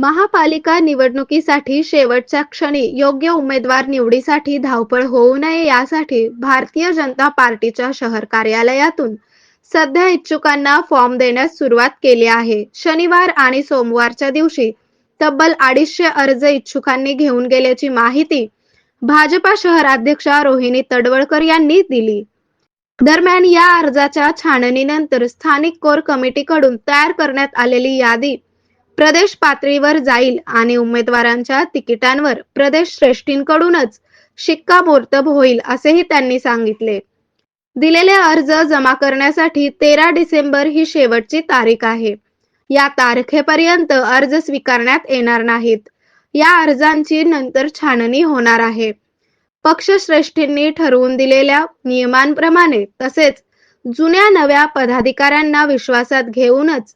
महापालिका निवडणुकीसाठी शेवटच्या क्षणी योग्य उमेदवार निवडीसाठी धावपळ होऊ नये यासाठी भारतीय जनता पार्टीच्या शहर कार्यालयातून सध्या इच्छुकांना फॉर्म देण्यास सुरुवात केली आहे. शनिवार आणि सोमवारच्या दिवशी तब्बल अडीचशे अर्ज इच्छुकांनी घेऊन गेल्याची माहिती भाजपा शहराध्यक्षा रोहिणी तडवळकर यांनी दिली. दरम्यान या अर्जाच्या छाननीनंतर स्थानिक कोर कमिटीकडून तयार करण्यात आलेली यादी प्रदेश पातळीवर जाईल आणि उमेदवारांच्या तिकिटांवर प्रदेश श्रेष्ठींकडूनच शिक्कामोर्तब होईल असेही त्यांनी सांगितले. दिलेले अर्ज जमा करण्यासाठी तेरा डिसेंबर ही शेवटची तारीख आहे. या तारखेपर्यंत अर्ज स्वीकारण्यात येणार नाहीत. या अर्जांची नंतर छाननी होणार आहे. पक्षश्रेष्ठींनी ठरवून दिलेल्या नियमांप्रमाणे तसेच जुन्या नव्या पदाधिकाऱ्यांना विश्वासात घेऊनच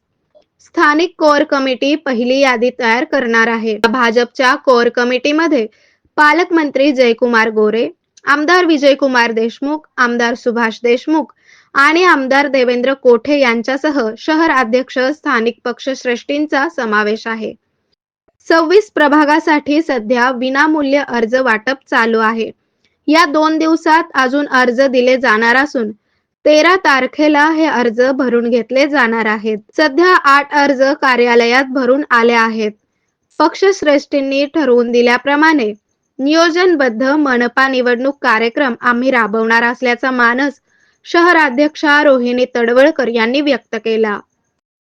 स्थानिक कोर कमिटी पहिली यादी तयार करणार आहे. भाजपच्या कोर कमिटीमध्ये पालकमंत्री जयकुमार गोरे आमदार विजयकुमार देशमुख आमदार सुभाष देशमुख आणि आमदार देवेंद्र कोठे यांच्यासह शहर अध्यक्ष स्थानिक पक्षश्रेष्ठींचा समावेश आहे. सव्वीस प्रभागासाठी सध्या विनामूल्य अर्ज वाटप चालू आहे. या दोन दिवसात अजून अर्ज दिले जाणार असून तेरा तारखेला हे अर्ज भरून घेतले जाणार आहेत. सध्या आठ अर्ज कार्यालयात भरून आले आहेत. पक्षश्रेष्ठींनी ठरवून दिल्याप्रमाणे नियोजनबद्ध मनपा निवडणूक कार्यक्रम आम्ही राबवणार असल्याचा मानस शहराध्यक्षा रोहिणी तडवळकर यांनी व्यक्त केला.